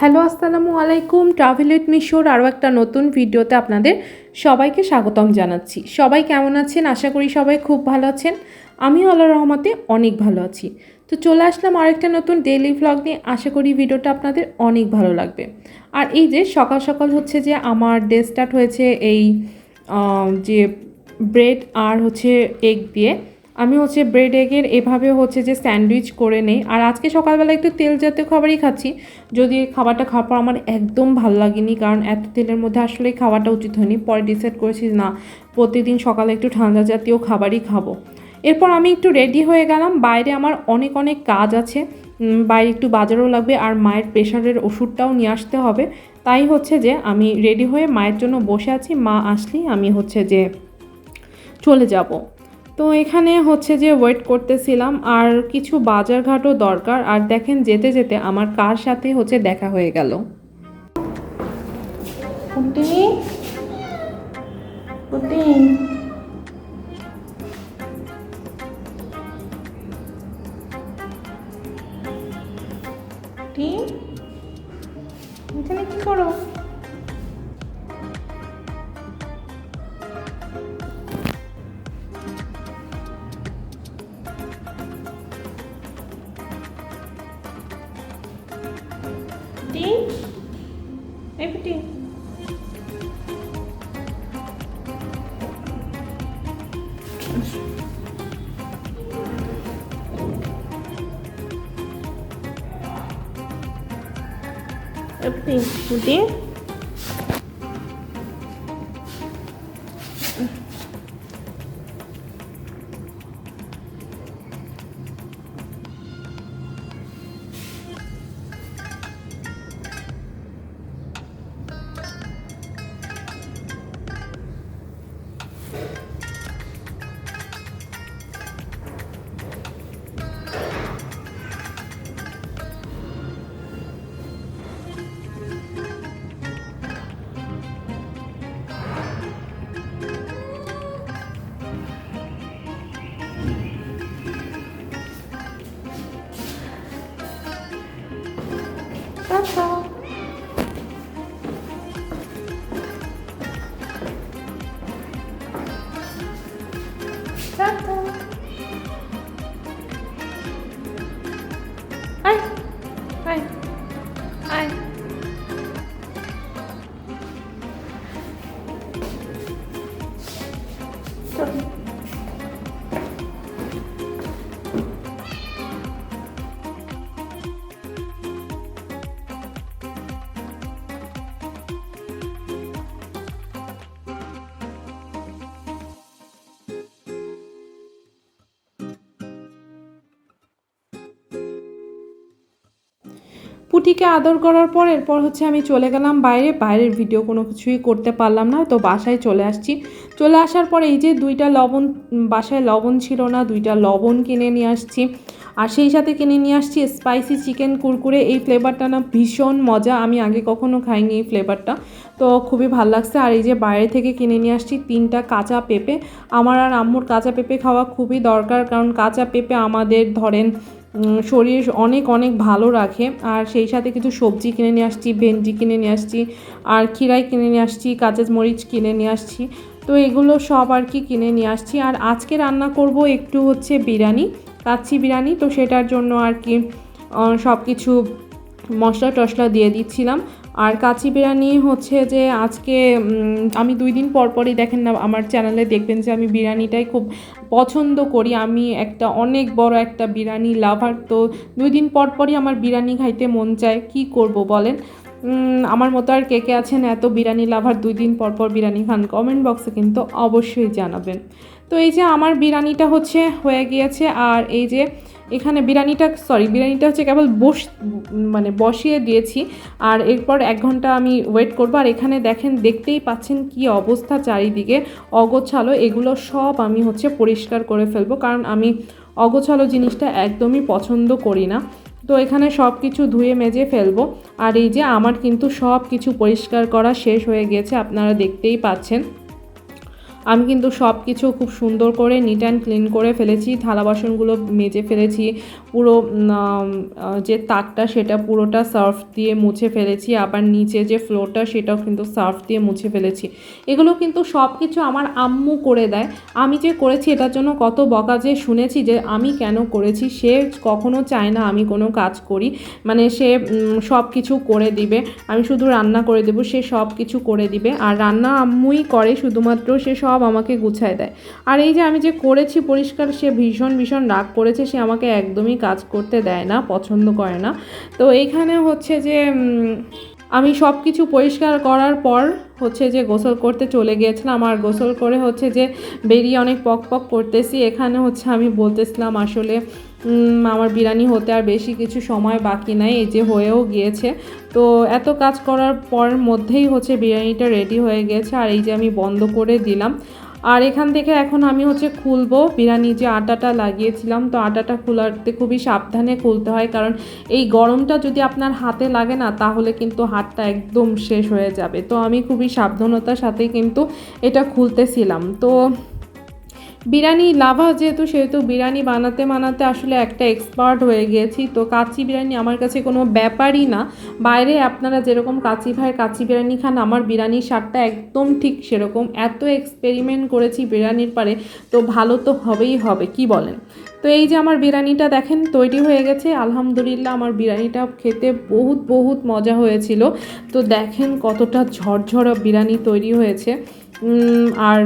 Hello, আসসালামু আলাইকুম। Travel with মিশোর আরও একটা নতুন ভিডিওতে আপনাদের সবাইকে স্বাগতম জানাচ্ছি। সবাই কেমন আছেন? আশা করি সবাই খুব ভালো আছেন। আমিও আল্লাহ রহমতে অনেক ভালো আছি। তো চলে আসলাম আরেকটা নতুন ডেইলি ভ্লগ নিয়ে। আশা করি ভিডিওটা আপনাদের অনেক ভালো লাগবে। আর এই যে সকাল সকাল হচ্ছে যে আমার ডে স্টার্ট হয়েছে এই যে ব্রেড আর হচ্ছে এগ দিয়ে। আমি হচ্ছে ব্রেড এগের এভাবে হচ্ছে যে স্যান্ডউইচ করে নেই। আর আজকে সকালবেলা একটু তেল জাতীয় খাবারই খাচ্ছি। যদি খাবারটা খাওয়ার পর আমার একদম ভালো লাগেনি, কারণ এত তেলের মধ্যে আসলে খাওয়াটা উচিত হয়নি। পরে ডিসাইড করেছি না, প্রতিদিন সকালে একটু ঠান্ডা জাতীয় খাবারই খাব। এরপর আমি একটু রেডি হয়ে গেলাম। বাইরে আমার অনেক অনেক কাজ আছে। বাইরে একটু বাজারও লাগবে আর মায়ের প্রেশারের ওষুধটাও নিয়ে আসতে হবে। তাই হচ্ছে যে আমি রেডি হয়ে মায়ের জন্য বসে আছি। মা আসলেই আমি হচ্ছে যে চলে যাব। তো এখানে হচ্ছে যে ওয়েট করতেছিলাম, আর কিছু বাজারঘাটও দরকার, আর দেখেন যেতে যেতে আমার কার সাথে হচ্ছে দেখা হয়ে গেল। এই পুটি எப்படி puti. পুটিকে আদর করার পর এরপর হচ্ছে আমি চলে গেলাম বাইরে। বাইরের ভিডিও কোনো কিছুই করতে পারলাম না। তো বাসায় চলে আসছি। চলে আসার পর এই যে দুইটা লবণ, বাসায় লবণ ছিল না, দুইটা লবণ কিনে নিয়ে আসছি। আর সেই সাথে কিনে নিয়ে আসছি স্পাইসি চিকেন কুরকুরে। এই ফ্লেভারটা না ভীষণ মজা। আমি আগে কখনো খাইনি এই ফ্লেভারটা তো খুবই ভালো লাগছে। আর এই যে বাইরে থেকে কিনে নিয়ে আসছি তিনটা কাঁচা পেঁপে। আমার আর আম্মুর কাঁচা পেঁপে খাওয়া খুবই দরকার। কারণ কাঁচা পেঁপে আমাদের ধরেন শরীর অনেক অনেক ভালো রাখে। আর সেই সাথে কিছু সবজি কিনে নিয়ে আসছি, ভেন্ডি কিনে নিয়ে আসছি, আর খিরাই কিনে নিয়ে আসছি কাঁচা মরিচ কিনে নিয়ে আসছি। তো এগুলো সব আর কি কিনে নিয়ে আসছি। আর আজকে রান্না করব একটু হচ্ছে বিরিয়ানি কাচ্ছি বিরিয়ানি। তো সেটার জন্য আর কি সব কিছু মশলা টশলা দিয়ে দিচ্ছিলাম। আর কাচি বিরিয়ানি হচ্ছে যে আজকে আমি দুই দিন পর পরই দেখেন না, আমার চ্যানেলে দেখবেন যে আমি বিরিয়ানিটাই খুব পছন্দ করি। আমি একটা অনেক বড় একটা বিরিয়ানি লাভার তো দুই দিন পর পরই আমার বিরিয়ানি খাইতে মন চায়, কি করব বলেন? আমার মতো আর কে কে আছেন এত বিরিয়ানি লাভার দুই দিন পর পর বিরিয়ানি খান কমেন্ট বক্সে কিন্তু অবশ্যই জানাবেন। তো এই যে আমার বিরিয়ানিটা হচ্ছে, হয়ে গিয়েছে, আর এই যে এখানে বিরিয়ানিটা সরি বিরিয়ানিটা হচ্ছে কেবল বস মানে বসিয়ে দিয়েছি। আর এরপর এক ঘণ্টা আমি ওয়েট করব। আর এখানে দেখেন, দেখতেই পাচ্ছেন কি অবস্থা চারিদিকে। অগোছালো, এগুলো সব আমি হচ্ছে পরিষ্কার করে ফেলব। কারণ আমি অগোছালো জিনিসটা একদমই পছন্দ করি না। তো এখানে সব কিছু ধুয়ে মেজে ফেলব। আর এই যে আমার কিন্তু সব কিছু পরিষ্কার করা শেষ হয়ে গিয়েছে আপনারা দেখতেই পাচ্ছেন। আমি কিন্তু সব কিছু খুব সুন্দর করে নিট অ্যান্ড ক্লিন করে ফেলেছি, থালা বাসনগুলো মেজে ফেলেছি, পুরো যে তাকটা সেটা পুরোটা সার্ফ দিয়ে মুছে ফেলেছি, আবার নিচে যে ফ্লোরটা সেটাও কিন্তু সার্ফ দিয়ে মুছে ফেলেছি। এগুলো কিন্তু সব কিছু আমার আম্মু করে দেয়। আমি যে করেছি এটার জন্য কত বকা যে শুনেছি যে আমি কেন করেছি, সে কখনো চায় না আমি কোনো কাজ করি। মানে সে সব কিছু করে দিবে, আমি শুধু রান্না করে দেবো, সে সব কিছু করে দিবে। আর রান্না আম্মুই করে, শুধুমাত্র সে সব আমাকে গুছায় দেয়। আর এই যে আমি যে করেছি পরিষ্কার, সে ভীষণ ভীষণ রাগ করেছে, সে আমাকে একদমই কাজ করতে দেয় না, পছন্দ করে না। তো এইখানে হচ্ছে যে আমি সব কিছু পরিষ্কার করার পর হচ্ছে যে গোসল করতে চলে গিয়েছিলাম। আর গোসল করে হচ্ছে যে বেরিয়ে অনেক পক পক করতেছি। এখানে হচ্ছে আমি বলতেছিলাম আসলে আমার বিরিয়ানি হতে আর বেশি কিছু সময় বাকি নাই, এই যে হয়েও গিয়েছে। তো এত কাজ করার পর মধ্যেই হচ্ছে বিরিয়ানিটা রেডি হয়ে গেছে। আর এই যে আমি বন্ধ করে দিলাম। আর এখান থেকে এখন আমি হচ্ছে খুলবো। বিরিয়ানি যে আটাটা লাগিয়েছিলাম, তো আটাটা খোলাতে খুবই সাবধানে খুলতে হয়, কারণ এই গরমটা যদি আপনার হাতে লাগে না, তাহলে কিন্তু হাতটা একদম শেষ হয়ে যাবে। তো আমি খুবই সাবধানতার সাথে কিন্তু এটা খুলতেছিলাম। তো বিরিয়ানি লাভা যেহেতু, সেহেতু বিরিয়ানি বানাতে বানাতে আসলে একটা এক্সপার্ট হয়ে গিয়েছি তো কাচি বিরিয়ানি আমার কাছে কোনো ব্যাপারই না। বাইরে আপনারা যেরকম কাচি ভাই কাচি বিরিয়ানি খান, আমার বিরিয়ানির স্বাদটা একদম ঠিক সেরকম। এত এক্সপেরিমেন্ট করেছি বিরিয়ানির পারে, তো ভালো তো হবেই হবে, কি বলেন? তো এই যে আমার বিরিয়ানিটা দেখেন, তৈরি হয়ে গেছে। আলহামদুলিল্লাহ আমার বিরিয়ানিটা খেতে বহুত বহুত মজা হয়েছিল। তো দেখেন কতটা ঝরঝরা বিরিয়ানি তৈরি হয়েছে। আর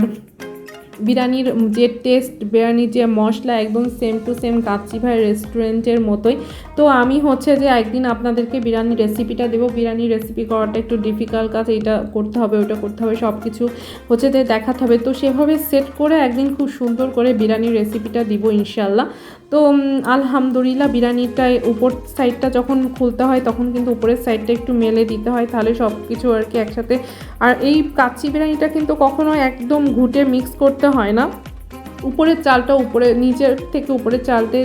বিরিয়ানির যে টেস্ট বিরিয়ানির যে মশলা একদম সেম টু সেম কাচ্চি ভাই রেস্টুরেন্টের মতোই। তো আমি হচ্ছে যে একদিন আপনাদেরকে বিরিয়ানির রেসিপিটা দেবো। বিরিয়ানির রেসিপি করাটা একটু ডিফিকাল্ট কাজ, এটা করতে হবে ওটা করতে হবে সব কিছু হচ্ছে যে দেখাতে হবে। তো সেভাবে সেট করে একদিন খুব সুন্দর করে বিরিয়ানির রেসিপিটা দিব ইনশাল্লাহ তো আলহামদুলিল্লাহ বিরিয়ানিটা উপর সাইডটা যখন খুলতে হয় তখন কিন্তু উপরের সাইডটা একটু মেলে দিতে হয় তাহলে সব কিছু আর কি একসাথে। আর এই কাচ্চি বিরিয়ানিটা কিন্তু কখনো একদম ঘুটে মিক্স করতে হয় না। উপরের চালটা উপরে, নিচের থেকে উপরের চালতে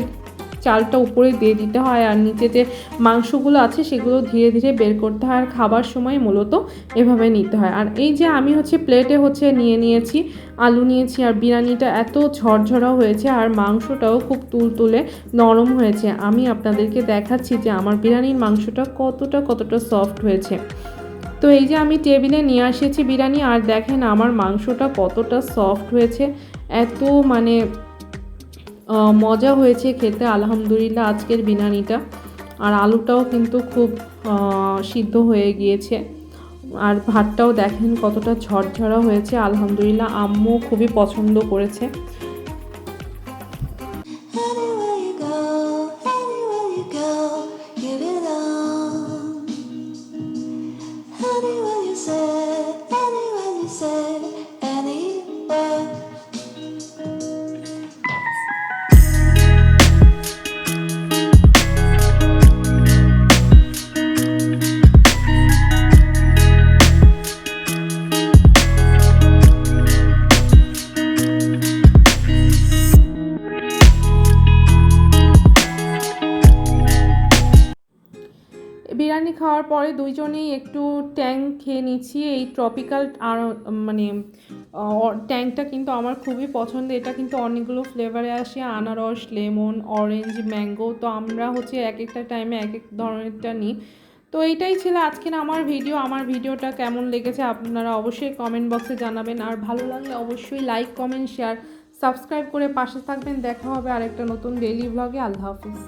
চালটা উপরে দিয়ে দিতে হয় আর নিচে যে মাংসগুলো আছে সেগুলো ধীরে ধীরে বের করতে হয় আর খাবার সময় মূলত এভাবে নিতে হয়। আর এই যে আমি হচ্ছে প্লেটে হচ্ছে নিয়ে নিয়েছি, আলু নিয়েছি আর বিরিয়ানিটা এত ঝরঝরা হয়েছে আর মাংসটাও খুব তুলতুলে নরম হয়েছে। আমি আপনাদেরকে দেখাচ্ছি যে আমার বিরিয়ানির মাংসটা কতটা কতটা সফট হয়েছে। তো এই যে আমি টেবিলে নিয়ে এসেছি বিরিয়ানি আর দেখেন আমার মাংসটা কতটা সফট হয়েছে। এত মানে মজা হয়েছে খেতে, আলহামদুলিল্লাহ আজকের বিরিয়ানিটা। আর আলুটাও কিন্তু খুব সিদ্ধ হয়ে গিয়েছে। আর ভাতটাও দেখেন কতটা ঝরঝরা হয়েছে, আলহামদুলিল্লাহ আম্মু খুবই পছন্দ করেছে। খাওয়ার পরে দুইজনেই একটু ট্যাং খেয়ে নিচ্ছি। এই ট্রপিক্যাল আর মানে ট্যাংটা কিন্তু আমার খুবই পছন্দ। এটা কিন্তু অনেকগুলো ফ্লেভারে আসে। আনারস, লেমন অরেঞ্জ ম্যাঙ্গো তো আমরা হচ্ছে এক একটা টাইমে এক এক ধরনেরটা নিই। তো এইটাই ছিল আজকের আমার ভিডিও আমার ভিডিওটা কেমন লেগেছে আপনারা অবশ্যই কমেন্ট বক্সে জানাবেন। আর ভালো লাগলে অবশ্যই লাইক কমেন্ট শেয়ার সাবস্ক্রাইব করে পাশে থাকবেন। দেখা হবে আরেকটা নতুন ডেইলি ব্লগে আল্লাহ হাফিজ।